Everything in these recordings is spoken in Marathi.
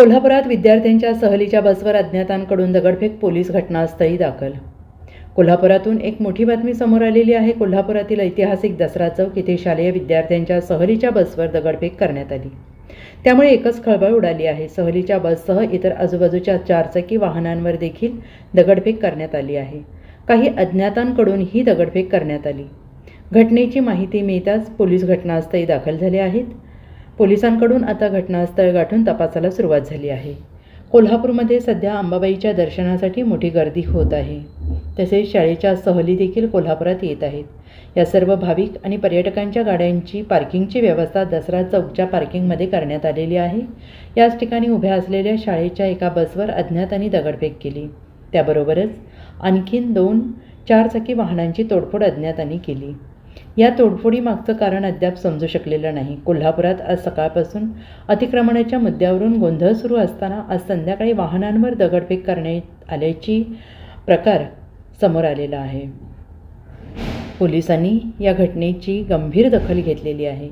कोल्हापुरात विद्यार्थ्यांच्या सहलीच्या बसवर अज्ञातांकडून दगडफेक पोलीस घटनास्थळी दाखल. कोल्हापुरातून एक मोठी बातमी समोर आलेली आहे. कोल्हापुरातील ऐतिहासिक दसरा चौक येथे शालेय विद्यार्थ्यांच्या सहलीच्या बसवर दगडफेक करण्यात आली. त्यामुळे एकच खळबळ उडाली आहे. सहलीच्या बससह इतर आजूबाजूच्या चारचाकी वाहनांवर देखील दगडफेक करण्यात आली आहे. काही अज्ञातांकडून ही दगडफेक करण्यात आली. घटनेची माहिती मिळताच पोलीस घटनास्थळी दाखल झाले आहेत. पोलिसांकडून आता घटनास्थळ गाठून तपासाला सुरुवात झाली आहे. कोल्हापूरमध्ये सध्या अंबाबाईच्या दर्शनासाठी मोठी गर्दी होत आहे. तसेच शाळेच्या सहली देखील कोल्हापुरात येत आहेत. या सर्व भाविक आणि पर्यटकांच्या गाड्यांची पार्किंगची व्यवस्था दसरा चौकच्या पार्किंगमध्ये करण्यात आलेली आहे. याच ठिकाणी उभ्या असलेल्या शाळेच्या एका बसवर अज्ञातांनी दगडफेक केली. त्याबरोबरच आणखीन दोन चारचाकी वाहनांची तोडफोड अज्ञातांनी केली. या तोडफोडीमागचं कारण अद्याप समजू शकलेलं नाही. कोल्हापुरात आज सकाळपासून अतिक्रमणाच्या मुद्द्यावरून गोंधळ सुरू असताना आज संध्याकाळी वाहनांवर दगडफेक करण्यात आल्याची प्रकार समोर आलेला आहे. पोलिसांनी या घटनेची गंभीर दखल घेतलेली आहे.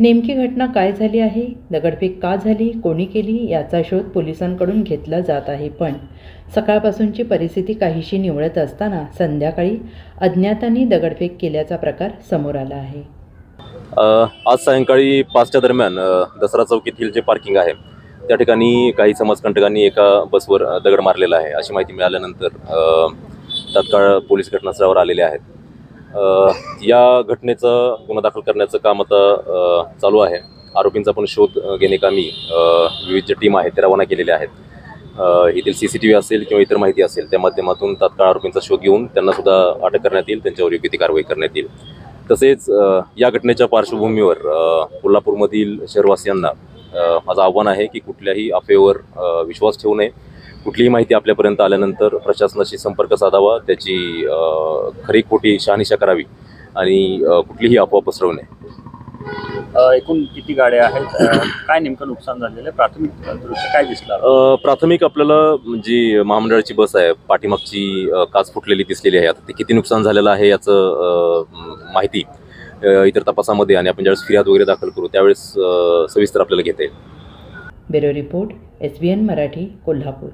नेमकी घटना काय झाली आहे? दगडफेक का झाली? कोणी केली? याचा शोध पोलिसांकडून घेतला जात आहे. पण सकाळपासूनची परिस्थिती काहीशी निवळत असताना संध्याकाळी अज्ञातांनी दगडफेक केल्याचा प्रकार समोर आला आहे. आज सायंकाळी पाचच्या दरम्यान दसरा चौक येथील जे पार्किंग आहे त्या ठिकाणी काही समाजकंटकांनी एका बसवर दगड मारलेला आहे. अशी माहिती मिळाल्यानंतर तात्काळ पोलीस घटनास्थळावर आलेले आहेत. या घटनेचं गुन्हा दाखल करण्याचं काम आता चालू आहे. आरोपींचा पण शोध घेणे घेणेकामी विविध जे टीम आहेत ते रवाना केलेले आहेत. येथील सी सी टी व्ही असेल किंवा इतर माहिती असेल त्या माध्यमातून तात्काळ आरोपींचा शोध घेऊन त्यांना सुद्धा अटक करण्यात येईल त्यांच्यावर योग्य ती कारवाई करण्यात येईल. तसेच या घटनेच्या पार्श्वभूमीवर कोल्हापूरमधील शहरवासियांना माझं आव्हान आहे की कुठल्याही अफेवर विश्वास ठेवू नये. कुठलीही माहिती आपल्यापर्यंत आल्यानंतर प्रशासनाशी संपर्क साधावा त्याची खरी खोटी शहानिशा करावी आणि कुठलीही अफवा पसरवू नये. एकूण किती गाड्या आहेत? काय नेमकं नुकसान झालेलं आहे? प्राथमिक दृष्टी काय दिसलं प्राथमिक आपल्याला जी महामंडळाची बस आहे पाठीमागची काच फुटलेली दिसलेली आहे. आता ते किती नुकसान झालेलं आहे याचं माहिती इतर तपासामध्ये आणि आपण ज्यावेळेस फिर्याद वगैरे दाखल करू त्यावेळेस सविस्तर आपल्याला घेता येईल. Bureau report S B N Marathi Kolhapur.